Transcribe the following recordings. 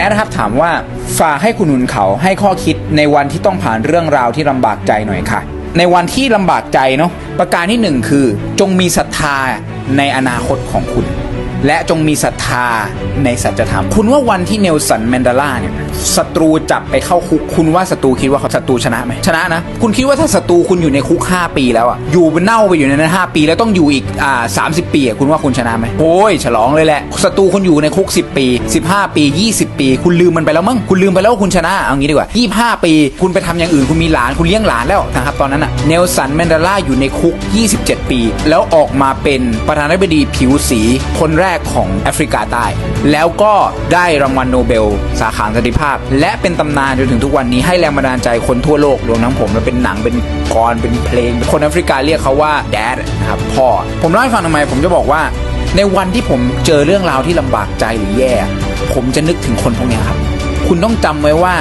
แอดนะครับถามว่าฝากให้คุณหนุนเขาให้ข้อคิดในวันที่ต้องผ่านเรื่องราวที่ลำบากใจหน่อยค่ะ ในวันที่ลำบากใจเนาะประการที่หนึ่งคือ จงมีศรัทธาในอนาคตของคุณ และจงมีศรัทธา ในสัจธรรม คุณว่าวันที่เนลสันแมนเดลาเนี่ยศัตรูจับไปเข้าคุก คุณว่าศัตรูคิดว่าเขาศัตรูชนะไหมชนะนะ คุณคิดว่าถ้าศัตรูคุณอยู่ในคุก 5 ปีแล้วอะอยู่เป็นเน่าไปอยู่ในนั้น 5 ปีแล้วต้องอยู่อีกอ่าสาปีอะคุณว่าคุณชนะไหมโอ้ยฉลองเลยแหละศัตรูคุณอยู่ในคุก 10 ปี 15 ปี 20 ปี คุณลืมมันไปแล้วมั้งคุณลืมไปแล้วว่าคุณชนะเอางี้ดีกว่า 25 ปี คุณไปทำอย่างอื่นคุณมีหลานคุณเลี้ยงหลานแล้วนะครับตอนนั้นอะเนลสันแมนเดลาอยู่ในคุก 27 ปี แล้วออกมาเป็นประธานาธิบดีผิวสีคนแรกของแอฟริกาใต้แล้วก็ได้รางวัลโนเบล สาขาสันติภาพ และเป็นตำนานจนถึงทุกวันนี้ให้แรงบันดาลใจคนทั่วโลกรวมทั้งผมและเป็นหนังเป็นกรเป็นเพลง คนแอฟริกาเรียกเขาว่าแดดนะครับพ่อ ผมเล่าให้ฟังทำไม ผมจะบอกว่า ในวันที่ผมเจอเรื่องราวที่ลำบากใจหรือแย่ ผมจะนึกถึงคนพวกนี้ครับ คุณต้องจำไว้ว่า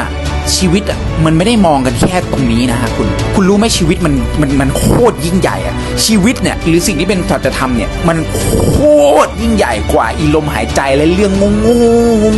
ชีวิตอะมันไม่ได้มองกันแค่ตรงนี้นะฮะคุณ คุณรู้ไหมชีวิตมันมันมันโคตรยิ่งใหญ่อะชีวิตเนี่ยหรือสิ่งที่เป็นสัจธรรมเนี่ยมันโคตรยิ่งใหญ่กว่าอีลมหายใจและเรื่องโง่โง่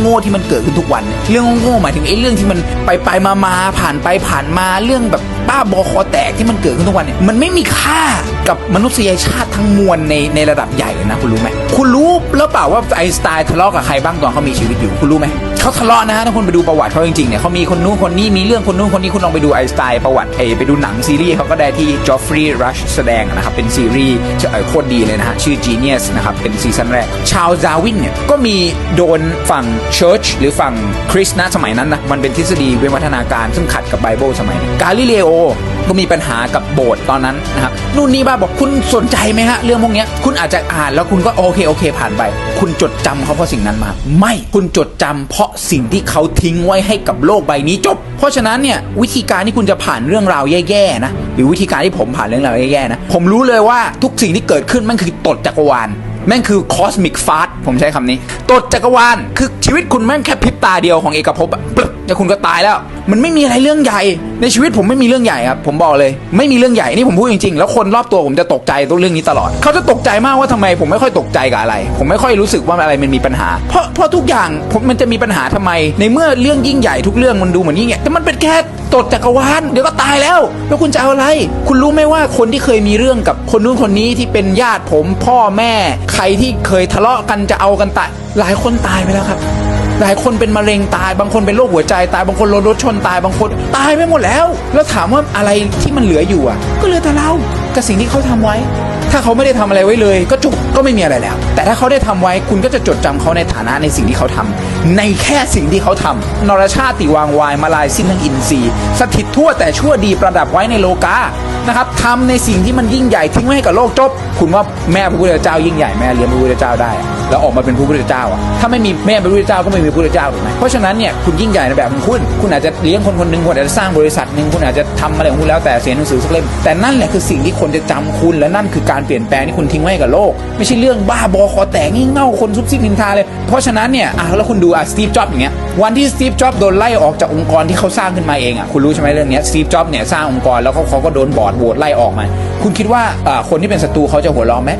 โง่ที่มันเกิดขึ้นทุกวันเนี่ยเรื่องโง่หมายถึงไอ้เรื่องที่มันไปไปมามาผ่านไปผ่านมาเรื่องแบบบ้าบอคอแตกที่มันเกิดขึ้นทุกวันเนี่ยมันไม่มีค่ากับมนุษยชาติทั้งมวลในในระดับใหญ่เลยนะคุณรู้ไหมคุณรู้แล้วเปล่าว่าไอน์สไตน์ทะเลาะกับใครบ้างตอนเขามีชีวิตอยู่คุณรู้ไหม เขาทะเลาะนะฮะถ้าคุณไปดูประวัติเขาจริงๆเนี่ยเขามีคนนู้นคนนี้มีเรื่องคนนู้นคนนี้คุณลองไปดูไอสไตน์ประวัติไอไปดูหนังซีรีส์เขาก็ได้ที่จอฟฟรีย์รัชแสดงนะครับเป็นซีรีส์เอ่อโคตรดีเลยนะฮะชื่อ Genius นะครับเป็นซีซั่นแรก ชาวดาวินเนี่ยก็มีโดนฝั่งเชิร์ชหรือฝั่งคริสต์นะสมัยนั้นนะมันเป็นทฤษฎีวิวัฒนาการซึ่งขัดกับไบเบิลสมัยนั้กาลิเลโอก็มีปัญหากับโบสถ์ตอนนั้นนะครับนู่นนี่บ้าบอกคุณสนใจไหมฮะเรื่องพวกนี้คุณอาจจะอ่านแล้วคุณก็โอเคโอเค ผ่านไป คุณจดจำเขาเพราะสิ่งนั้นมา ไม่คุณจดจำเพราะสิ่งที่เขาทิ้งไว้ให้กับโลกใบนี้จบ เพราะฉะนั้นเนี่ยวิธีการที่คุณจะผ่านเรื่องราวแย่ๆนะหรือวิธีการที่ผมผ่านเรื่องราวแย่ๆนะผมรู้เลยว่าทุกสิ่งที่เกิดขึ้นมันคือตดจักรวาลแม่งคือคอสมิกฟาสผมใช้คำนี้ ตดจักรวาลคือชีวิตคุณแม่งแค่พริบตาเดียวของเอกภพอะ แล้วคุณก็ตายแล้ว มันไม่มีอะไรเรื่องใหญ่ ในชีวิตผมไม่มีเรื่องใหญ่ครับ ผมบอกเลย ไม่มีเรื่องใหญ่นี่ผมพูดจริงๆ แล้วคนรอบตัวผมจะตกใจตัวเรื่องนี้ตลอด เขาจะตกใจมากว่าทำไม ผมไม่ค่อยตกใจกับอะไร ผมไม่ค่อยรู้สึกว่าอะไรมันมีปัญหา เพราะเพราะทุกอย่างผมมันจะมีปัญหาทำไม ในเมื่อเรื่องยิ่งใหญ่ทุกเรื่องมันดูเหมือนยิ่งใหญ่แต่มันเป็นแค่ตดจักรวาลเดี๋ยวก็ตายแล้ว แล้วคุณจะเอาอะไร คุณรู้ไหมว่าคนที่เคยมีเรื่องกับคนนู้นคนนี้ที่เป็นญาติผม พ่อแม่ ใครที่เคยทะเลาะกันจะเอากันตายหลายคนตายไปแล้วครับ หลายคนเป็นมะเร็งตาย บางคนเป็นโรคหัวใจตาย บางคนโดนรถชนตาย บางคนตายไปหมดแล้ว แล้วถามว่าอะไรที่มันเหลืออยู่อะ ก็เหลือแต่เรากับสิ่งที่เขาทำไว้ ถ้าเขาไม่ได้ทำอะไรไว้เลย ก็จบก็ไม่มีอะไรแล้ว แต่ถ้าเขาได้ทำไว้คุณก็จะจดจำเขาในฐานะในสิ่งที่เขาทำในแค่สิ่งที่เขาทำนรชาติวางวายมาลายสิ้นทั้งอินทรีย์ สถิตทั่วแต่ชั่วดีประดับไว้ในโลกานะครับทำในสิ่งที่มันยิ่งใหญ่ทิ้งไว้ให้กับโลกจบ คุณว่าแม่พระพุทธเจ้ายิ่งใหญ่แม่เลี้ยงพระพุทธเจ้าได้ แล้วออกมาเป็นพระพุทธเจ้าอะถ้าไม่มีแม่เป็นพระพุทธเจ้าก็ไม่มีพระพุทธเจ้าถูกไหมเพราะฉะนั้นเนี่ยคุณยิ่งใหญ่ในแบบของคุณ คุณอาจจะเลี้ยงคนคนหนึ่งคุณอาจจะสร้างบริษัทหนึ่งคุณอาจจะทำอะไรของคุณแล้วแต่เสียหนังสือสักเล่มแต่นั่นแหละคือสิ่งที่คนจะจำคุณและนั่นคือการเปลี่ยนแปลงที่คุณทิ้งไว้ให้กับโลก ไม่ใช่เรื่องบ้าบอคอแตกงี่เง่าคนซุบซิบนินทาเลย เพราะฉะนั้นเนี่ยอะแล้วคุณดูอะสตีฟจ็อบอย่างเงี้ยวันที่สตีฟจ็อบโดนไล่ออกจากองค์กรที่เขาสร้างขึ้นมาเองอะคุณรู้ใช่ไหมเรื่องเนี้สตีฟจ็อบเนี่ยสร้างองค์กรแล้วเขาเขาก็โดนบอร์ดโหวตไล่ออกมาคุณคิดว่าอ่าคนที่เป็นศัตรูเขาจะหัวเราะไหม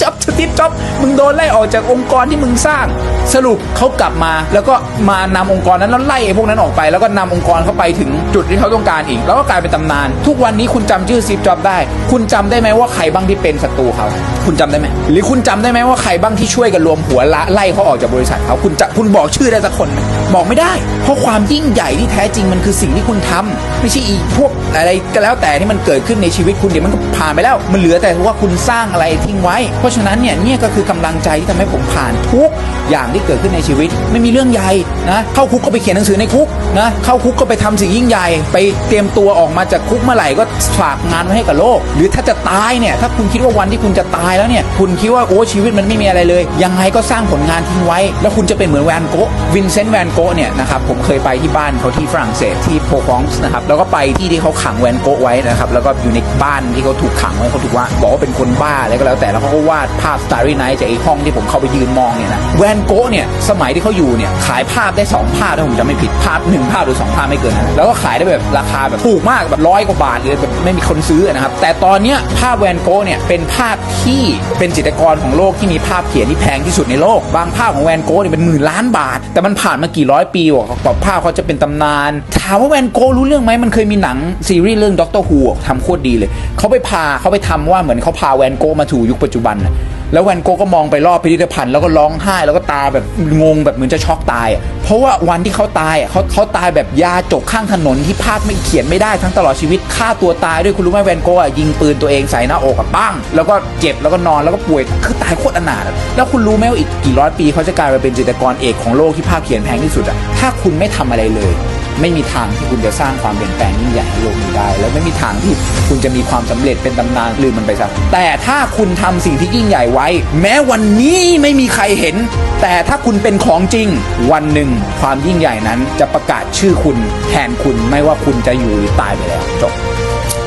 จ็อบสตีฟจ็อบมึงโดนไล่ออกจากองค์กรที่มึงสร้าง สรุปเขากลับมา แล้วก็มานำองค์กรนั้นแล้วไล่พวกนั้นออกไป แล้วก็นำองค์กรเขาไปถึงจุดที่เขาต้องการอีก แล้วก็กลายเป็นตำนาน ทุกวันนี้คุณจำชื่อสตีฟจ็อบได้ คุณจำได้ไหมว่าใครบ้างที่เป็นศัตรูเขาคุณจำได้ไหมหรือคุณจำได้ไหมว่าใครบ้างที่ช่วยกันรวมหัวละไล่เขาออกจากบริษัทเขาคุณจะคุณบอกชื่อได้สักคนไหมบอกไม่ได้ เพราะความยิ่งใหญ่ที่แท้จริงมันคือสิ่งที่คุณทำไม่ใช่อีพวกอะไรก็แล้วแต่ที่มันเกิดขึ้นในชีวิตคุณเดี๋ยวมันก็ผ่านไปแล้ว มันเหลือแต่ว่าคุณสร้างอะไรทิ้งไว้ เพราะฉะนั้นเนี่ยเนี่ยก็คือกำลังใจที่ทำให้ผมผ่านทุกอย่างที่เกิดขึ้นในชีวิต ไม่มีเรื่องใหญ่นะเข้าคุกก็ไปเขียนหนังสือในคุกนะเข้าคุกก็ไปทำสิ่งยิ่งใหญ่ ไปเตรียมตัวออกมาจากคุกเมื่อไหร่ก็ฝากงานไว้ให้กับโลก หรือถ้าจะตายเนี่ยถ้าคุณคิดว่าวันที่คุณจะตายแล้วเนี่ยคุณคิดว่าโอ้ชีวิตมันไม่มีอะไรเลย ยังไงก็สร้างผลงานทิ้งไว้ แล้วคุณจะเป็นเหมือนแวนโกวินเซนต์แวนโกเนี่ยนะครับผมเคยไปที่บ้านเขาที่ฝรั่งเศสที่โพฟองส์นะครับแล้วก็ไปที่ที่เขาขังแวนโกไว้นะครับแล้วก็อยู่ในบ้านที่เขาถูกขังไว้เขาถูกว่าบอกว่าเป็นคนบ้าอะไรก็แล้วแต่แล้วเขาก็วาดภาพ Starry Night จากไอ้ห้องที่ผมเข้าไปยืนมองเนี่ยนะ แวนโกะเนี่ยสมัยที่เขาอยู่เนี่ยขายภาพได้ 2 ภาพถ้าผมจำไม่ผิดภาพ 1 ภาพหรือ 2 ภาพไม่เกินนั้นแล้วก็ขายได้แบบราคาแบบถูกมากแบบร้อยกว่าบาทเลยแบบไม่มีคนซื้อนะครับแต่ตอนเนี้ยภาพแวนโกะเนี่ยเป็นภาพที่เป็นจิตรกรของโลกที่มีภาพเขียนที่แพงที่สุดในโลก บางภาพของแวนโกะเนี่ยเป็นหมื่นล้านบาท แต่มันผ่านมากี่ร้อยปีกว่าภาพเขาจะเป็นตำนานถามว่าแวนโกะรู้เรื่องไหมมันเคยมีหนังซีรีส์เรื่องด็อกเตอร์ฮูทำโคตรดีเลยเขาไปพาเขาไปทำว่าเหมือนเขาพาแวนโกะมาถูยุคปัจจุบันนะ แล้วแวนโกก็มองไปรอบพิพิธภัณฑ์แล้วก็ร้องไห้แล้วก็ตาแบบงงแบบเหมือนจะช็อกตาย เพราะว่าวันที่เขาตายเขาเขาตายแบบยาจกข้างถนนที่ภาพไม่เขียนไม่ได้ทั้งตลอดชีวิตฆ่าตัวตายด้วยคุณรู้ไหมแวนโกะยิงปืนตัวเองใส่หน้าอกกับปั้งแล้วก็เจ็บแล้วก็นอนแล้วก็ป่วยคือตายโคตรอนาถแล้วคุณรู้ไหมว่าอีกกี่ร้อยปีเขาจะกลายมาเป็นจิตรกรเอกของโลกที่ภาพเขียนแพงที่สุดอะถ้าคุณไม่ทำอะไรเลย ไม่มีทางที่คุณจะสร้างความเปลี่ยนแปลงยิ่งใหญ่ให้โลกนี้ได้ แล้วไม่มีทางที่คุณจะมีความสำเร็จเป็นตำนานลืมมันไปซะแต่ถ้าคุณทำสิ่งที่ยิ่งใหญ่ไว้ แม้วันนี้ไม่มีใครเห็น แต่ถ้าคุณเป็นของจริง วันหนึ่งความยิ่งใหญ่นั้นจะประกาศชื่อคุณแทนคุณไม่ว่าคุณจะอยู่หรือตายไปแล้วจบ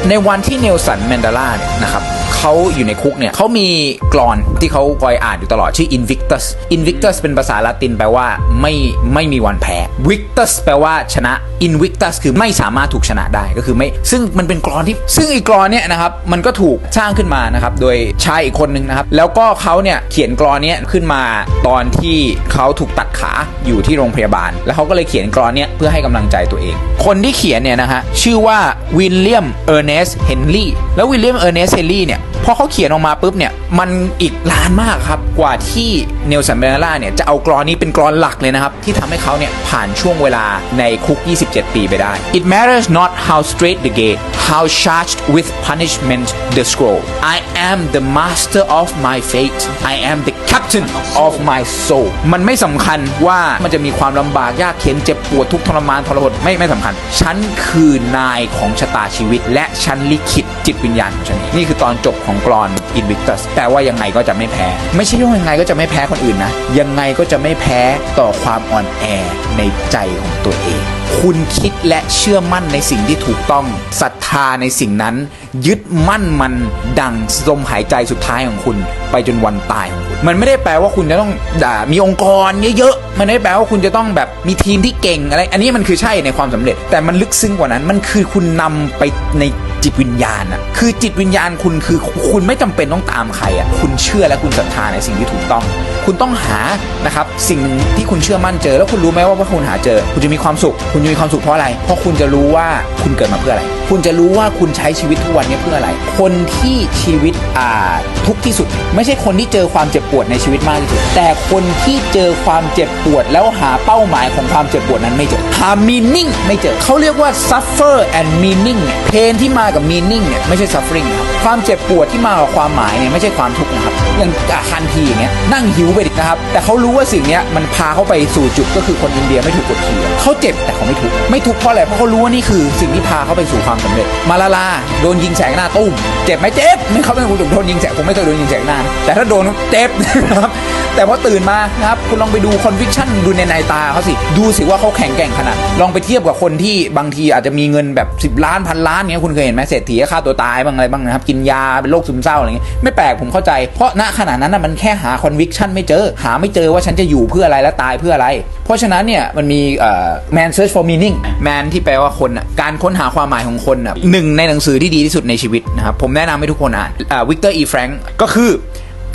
ในวันที่เนลสันแมนเดลาเนี่ยนะครับ เขาอยู่ในคุกเนี่ยเขามีกรอนที่เขาคอยอ่านอยู่ตลอดชื่อ Invictus Invictus เป็นภาษาละตินแปลว่าไม่ไม่มีวันแพ้ Victus แปลว่าชนะ Invictus คือไม่สามารถถูกชนะได้ก็คือไม่ ซึ่งมันเป็นกรอนที่ ซึ่งอีกรอนเนี่ยนะครับมันก็ถูกสร้างขึ้นมานะครับโดยชายอีกคนนึงนะครับแล้วก็เขาเนี่ยเขียนกรอนเนี้ยขึ้นมาตอนที่เขาถูกตัดขาอยู่ที่โรงพยาบาล แล้วเขาก็เลยเขียนกรอนเนี้ยเพื่อให้กำลังใจตัวเอง คนที่เขียนเนี่ยนะฮะชื่อว่าวิลเลียมเออร์เนสเฮนรี่แล้ววิลเลียมเออร์เนสเฮนรี่เนี่ย พอเขาเขียนออกมาปุ๊บเนี่ยมันอีกล้านมากครับกว่าที่เนลสันเบนล่าเนี่ยจะเอากรอนนี้เป็นกรอนหลักเลยนะครับ ที่ทำให้เขาเนี่ยผ่านช่วงเวลาในคุก 27 ปีไปได้ It matters not how straight the gate how charged with punishment the scroll I am the master of my fate I am the captain of my soul มันไม่สำคัญว่ามันจะมีความลำบากยากเข็นเจ็บปวดทุกทรมานทรหดไม่ไม่สำคัญ ฉันคือนายของชะตาชีวิต และฉันลิขิตจิตวิญญาณของฉันนี่คือตอนจบของกรอนอินวิกตัสแต่ว่ายังไงก็จะไม่แพ้ ไม่ใช่ว่ายังไงก็จะไม่แพ้คนอื่นนะ ยังไงก็จะไม่แพ้ต่อความอ่อนแอในใจของตัวเอง คุณคิดและเชื่อมั่นในสิ่งที่ถูกต้องศรัทธาในสิ่งนั้น ยึดมั่นมันดังลมหายใจสุดท้ายของคุณ ไปจนวันตายของคุณมันไม่ได้แปลว่าคุณจะต้องด่ามีองค์กรเยอะๆมันไม่ได้แปลว่าคุณจะต้องแบบมีทีมที่เก่งอะไร อันนี้มันคือใช่ในความสำเร็จ แต่มันลึกซึ้งกว่านั้นมันคือคุณนำไปในจิตวิญญาณอะคือจิตวิญญาณคุณคือคุณไม่จำเป็นต้องตามใครอะคุณเชื่อและคุณศรัทธาในสิ่งที่ถูกต้อง คุณต้องหานะครับสิ่งที่คุณเชื่อมั่นเจอ แล้วคุณรู้ไหมว่าว่าคุณหาเจอ คุณจะมีความสุข คุณจะมีความสุขเพราะอะไร เพราะคุณจะรู้ว่าคุณเกิดมาเพื่ออะไร คุณจะรู้ว่าคุณใช้ชีวิตทุกวันนี้เพื่ออะไร คนที่ชีวิตอ่าทุกที่สุดไม่ใช่คนที่เจอความเจ็บปวดในชีวิตมากที่สุด แต่คนที่เจอความเจ็บปวดแล้วหาเป้าหมายของความเจ็บปวดนั้นไม่เจอ หา meaning ไม่เจอ เขาเรียกว่า suffer and meaning เนี่ย pain ที่มากับ meaning เนี่ยไม่ใช่ suffering นะครับ ความเจ็บปวดที่มากับความหมายเนี่ยไม่ใช่ความทุกข์นะครับ อย่างอะคันทีอย่างเงี้ยนั่งหิวไปดินะครับ แต่เขารู้ว่าสิ่งเนี้ยมันพาเขาไปสู่จุดก็คือคนอินเดียไม่ถูกกดขี่เขาเจ็บแต่เขาไม่ทุกข์ ไม่ทุกข์เพราะอะไร เพราะเขารู้ว่านี่คือสิ่งที่พาเขาไปสู่ความสำเร็จ มาลาลาโดนยิงแสงหน้าตุ้ม เจ็บไหมเจ็บไม่เขาเป็นคนโดนยิงแสงผมไม่เคยโดนยิงแสงหน้าแต่ถ้าโดนเจ็บนะครับ แต่พอตื่นมานะครับคุณลองไปดูคอนวิคชั่นดูในในตาเขาสิ ดูสิว่าเขาแข็งแกร่งขนาด ลองไปเทียบกับคนที่บางทีอาจจะมีเงินแบบ 10 ล้านพันล้านเงี้ยคุณเคยเห็นไหมเศรษฐีฆ่าตัวตายบ้างอะไรบ้างนะครับ กินยาเป็นโรคซึมเศร้าอะไรเงี้ยไม่แปลกผมเข้าใจ เพราะณขณะนั้นนะมันแค่หาคอนวิคชั่นไม่เจอ หาไม่เจอว่าฉันจะอยู่เพื่ออะไรและตายเพื่ออะไร เพราะฉะนั้นเนี่ยมันมีเอ่อ man search for meaning man ที่แปลว่าคนอะการค้นหาความหมายของคนอะหนึ่งในหนังสือที่ดีที่สุดในชีวิตนะครับผมแนะนำให้ทุกคนอ่านวิกเตอร์อีแฟรงก์ก็คือ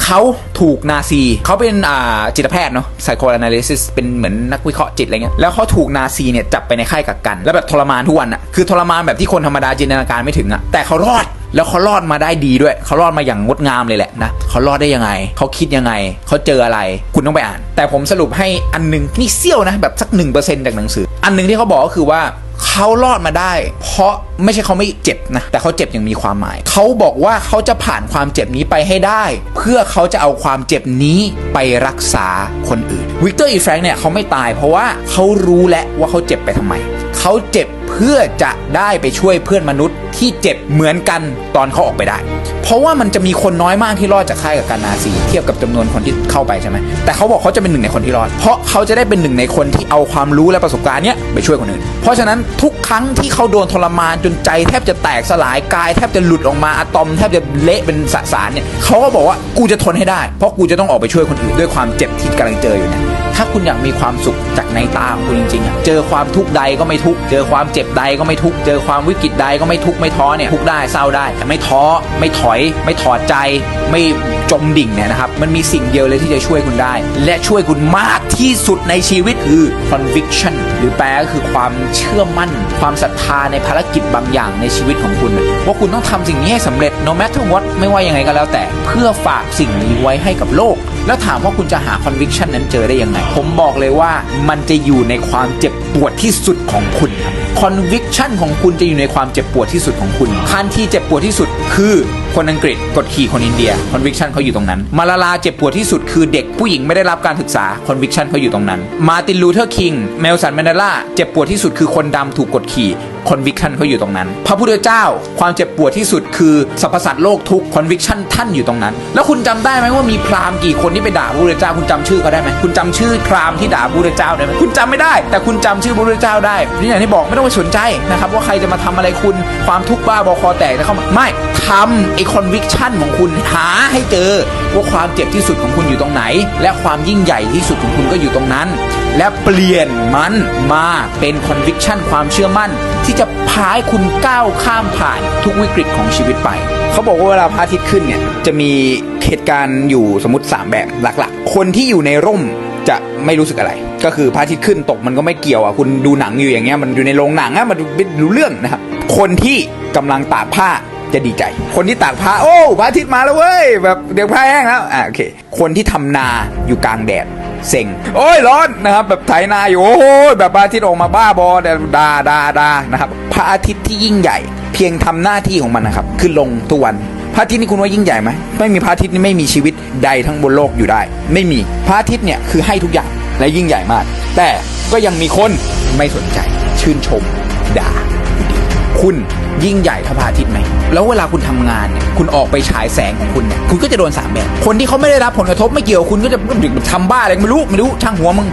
เขาถูกนาซีเขาเป็นอ่าจิตแพทย์เนาะ psychoanalysis เป็นเหมือนนักวิเคราะห์จิตอะไรเงี้ยแล้วเขาถูกนาซีเนี่ยจับไปในค่ายกักกัน แล้วแบบทรมานทุกวันอะคือทรมานแบบที่คนธรรมดาจินตนาการไม่ถึงอะแต่เขารอดแล้วเขารอดมาได้ดีด้วย เขารอดมาอย่างงดงามเลยแหละนะเขารอดได้ยังไง เขาคิดยังไง เขาเจออะไร คุณต้องไปอ่าน แต่ผมสรุปให้อันหนึงนี่เซี่ยวนะแบบสักหนึ่งเปอร์เซ็นต์จากหนังสือ อันหนึงที่เขาบอกก็คือว่า เขารอดมาได้ เพราะไม่ใช่เขาไม่เจ็บนะ แต่เขาเจ็บอย่างมีความหมาย เขาบอกว่าเขาจะผ่านความเจ็บนี้ไปให้ได้ เพื่อเขาจะเอาความเจ็บนี้ไปรักษาคนอื่นวิกเตอร์อีแฟรงค์เนี่ยเขาไม่ตายเพราะว่าเขารู้แล้วว่าเขาเจ็บไปทำไม เขาเจ็บ พื่อจะได้ไปช่วยเพื่อนมนุษย์ที่เจ็บเหมือนกันตอนเขาออกไปได้ เพราะว่ามันจะมีคนน้อยมากที่รอดจากค่ายกับการนาซีเทียบกับจำนวนคนที่เข้าไปใช่ไหมแต่เขาบอกเขาจะเป็นหนึ่งในคนที่รอด เพราะเขาจะได้เป็นหนึ่งในคนที่เอาความรู้และประสบการณ์เนี้ยไปช่วยคนอื่น เพราะฉะนั้นทุกครั้งที่เขาโดนทรมานจนใจแทบจะแตกสลายกายแทบจะหลุดออกมาอะตอมแทบจะเละเป็นสสารเนี่ยเขาก็บอกว่ากูจะทนให้ได้ เพราะกูจะต้องออกไปช่วยคนอื่นด้วยความเจ็บที่กำลังเจออยู่เนี่ย ถ้าคุณอยากมีความสุขจากในตาของคุณจริงๆเจอความทุกข์ใดก็ไม่ทุกข์เจอความเจ็บใดก็ไม่ทุกข์เจอความวิกฤตใดก็ไม่ทุกข์ไม่ท้อเนี่ยทุกข์ได้เศร้าได้แต่ไม่ท้อไม่ถอย ไม่ถอดใจไม่ จมดิ่งเนี่ยนะครับ มันมีสิ่งเดียวเลยที่จะช่วยคุณได้ และช่วยคุณมากที่สุดในชีวิตคือ conviction หรือแปลก็คือความเชื่อมั่น ความศรัทธาในภารกิจบางอย่างในชีวิตของคุณ ว่าคุณต้องทำสิ่งนี้ให้สำเร็จ no matter what ไม่ว่ายังไงก็แล้วแต่ เพื่อฝากสิ่งนี้ไว้ให้กับโลก แล้วถามว่าคุณจะหา conviction นั้นเจอได้ยังไง ผมบอกเลยว่ามันจะอยู่ในความเจ็บปวดที่สุดของคุณครับ conviction ของคุณจะอยู่ในความเจ็บปวดที่สุดของคุณคันที่เจ็บปวดที่สุดคือคนอังกฤษกดขี่คนอินเดีย conviction เขาอยู่ตรงนั้น มาลาลาเจ็บปวดที่สุดคือเด็กผู้หญิงไม่ได้รับการศึกษา conviction เขาอยู่ตรงนั้น มาตินลูเทอร์คิงเมลสันแมนเดลาเจ็บปวดที่สุดคือคนดำถูกกดขี่ conviction เขาอยู่ตรงนั้น พระพุทธเจ้าความเจ็บปวดที่สุดคือสรรพสัตว์โลกทุก conviction ท่านอยู่ตรงนั้น แล้วคุณจำได้ไหมว่ามีพราหมณ์กี่คนที่ไปด่าพระพุทธเจ้าคุณจำชื่อเขาได้ไหมคุณจำชื่อพราหมณ์ที่ด่าพระพุทธเจ้าได้ไหมคุณจำไม่ได้ แต่คุณจำชื่อพระพุทธเจ้าได้นี่อย่างที่บอกไม่ต้องไปสนใจนะครับว่าใครจะมาทำอะไรคุณความทุกข์บ้าบอคอแตกจะเข้ามาไม่ทำไอ้ conviction ของคุณหาให้เจอว่าความเจ็บที่สุดของคุณอยู่ตรงไหน และความยิ่งใหญ่ที่สุดของคุณก็อยู่ตรงนั้น และเปลี่ยนมันมาเป็น conviction ความเชื่อมั่น ที่จะพาให้คุณก้าวข้ามผ่านทุกวิกฤตของชีวิตไป เขาบอกว่าเวลาพระอาทิตย์ขึ้นเนี่ยจะมีเหตุการณ์อยู่สมมติ 3 แบบหลัก ๆ คนที่อยู่ในร่ม ไม่รู้สึกอะไร ก็คือพระอาทิตย์ขึ้นตกมันก็ไม่เกี่ยวอะคุณดูหนังอยู่อย่างเงี้ยมันอยู่ในโรงหนังอะมันไม่รู้เรื่องนะครับคนที่กำลังตากผ้าจะดีใจ คนที่ตากผ้าโอ้พระอาทิตย์มาแล้วเว้ยแบบเดี๋ยวผ้าแห้งแล้วอ่าโอเค คนที่ทำนาอยู่กลางแดดเซ็งโอ้ยร้อนนะครับแบบไถนาอยู่โอ้โหแบบพระอาทิตย์ออกมาบ้าบอแต่ดาดาดานะครับพระอาทิตย์ที่ยิ่งใหญ่ เพียงทำหน้าที่ของมันนะครับขึ้นลงทุกวัน ระอาทิตย์นี่คุณว่ายิ่งใหญ่ไหมไม่มีพระอาทิตย์นี่ไม่มีชีวิตใดทั้งบนโลกอยู่ได้ ไม่มีพระอาทิตย์เนี่ยคือให้ทุกอย่างและยิ่งใหญ่มาก แต่ก็ยังมีคนไม่สนใจ ชื่นชม ด่า คุณยิ่งใหญ่เท่าพระอาทิตย์ไหมแล้วเวลาคุณทำงานเนี่ยคุณออกไปฉายแสงของคุณเนี่ยคุณก็จะโดนสามแบบคนที่เขาไม่ได้รับผลกระทบไม่เกี่ยวคุณก็จะทำบ้าอะไรไม่รู้ไม่รู้ช่างหัวมึง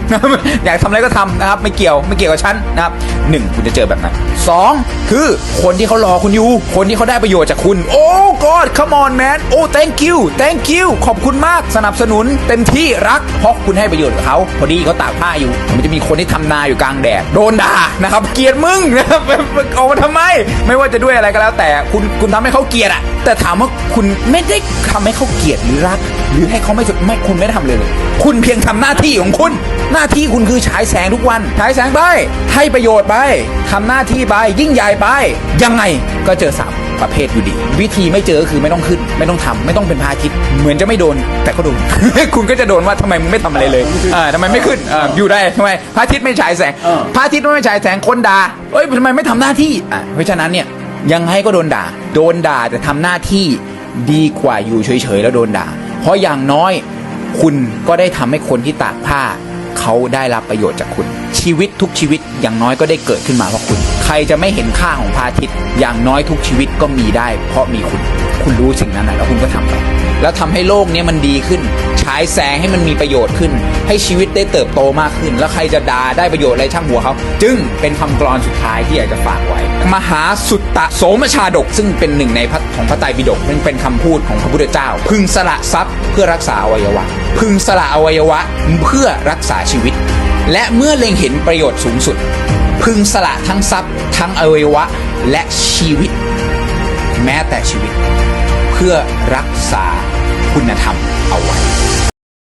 อยากทำอะไรก็ทำนะครับไม่เกี่ยวไม่เกี่ยวกับฉันนะครับหนึ่งคุณจะเจอแบบนั้นสอง คือคนที่เขารอคุณอยู่ คนที่เขาได้ประโยชน์จากคุณ โอ้ God come on man โอ้ thank you thank you ขอบคุณมากสนับสนุน เต็มที่รัก เพราะคุณให้ประโยชน์กับเขา พอดีเขาตากผ้าอยู่ มันจะมีคนที่ทำนาอยู่กลางแดด โดนด่านะครับ เกลียดมึงนะครับออกมาทำไม ไม่ว่าจะด้วยอะไรก็แล้วแต่ คุณคุณทำให้เขาเกลียดอะแต่ถามว่าคุณไม่ได้ทำให้เขาเกลียดหรือรัก หรือให้เขาไม่สนไม่คุณไม่ได้ทำเลยเลย คุณเพียงทำหน้าที่ของคุณ หน้าที่คุณคือฉายแสงทุกวันฉายแสงไปให้ประโยชน์ไปทำหน้าที่ไปยิ่งใหญ่ไป ยังไงก็เจอสามประเภทอยู่ดี วิธีไม่เจอก็คือไม่ต้องขึ้น ไม่ต้องทำไม่ต้องเป็นพระอาทิตย์เหมือนจะไม่โดน แต่ก็โดน คุณก็จะโดนว่าทำไมมึงไม่ทำอะไรเลยอ่าทำไมไม่ขึ้นอ่าอยู่ได้ทำไมพระอาทิตย์ไม่ฉายแสงพระอาทิตย์ไม่ฉายแสงคนด่าเอ้ยทำไมไม่ทำหน้าที่อะเพราะฉะนั้นเนี่ยยังไงก็โดนด่า โดนด่าแต่ทำหน้าที่ดีกว่าอยู่เฉยๆแล้วโดนด่า เพราะอย่างน้อยคุณก็ได้ทำให้คนที่ตากผ้า เขาได้รับประโยชน์จากคุณ ชีวิตทุกชีวิตอย่างน้อยก็ได้เกิดขึ้นมาเพราะคุณ ใครจะไม่เห็นค่าของพระอาทิตย์ อย่างน้อยทุกชีวิตก็มีได้ เพราะมีคุณ คุณรู้สิ่งนั้นนะแล้วคุณก็ทำไปแล้วทำให้โลกนี้มันดีขึ้นฉายแสงให้มันมีประโยชน์ขึ้น ให้ชีวิตได้เติบโตมากขึ้น แล้วใครจะด่าได้ประโยชน์อะไรช่างหัวเขา จึงเป็นคำกรอนสุดท้ายที่อยากจะฝากไว้ มหาสุตตะโสมชาดก ซึ่งเป็นหนึ่งในพระของพระไตรปิฎกซึ่งเป็นคำพูดของพระพุทธเจ้า พึงสละทรัพย์เพื่อรักษาอวัยวะ พึงสละอวัยวะเพื่อรักษาชีวิต และเมื่อเล็งเห็นประโยชน์สูงสุด พึงสละทั้งทรัพย์ ทั้งอวัยวะ และชีวิต แม้แต่ชีวิต เพื่อรักษาคุณธรรมเอาไว้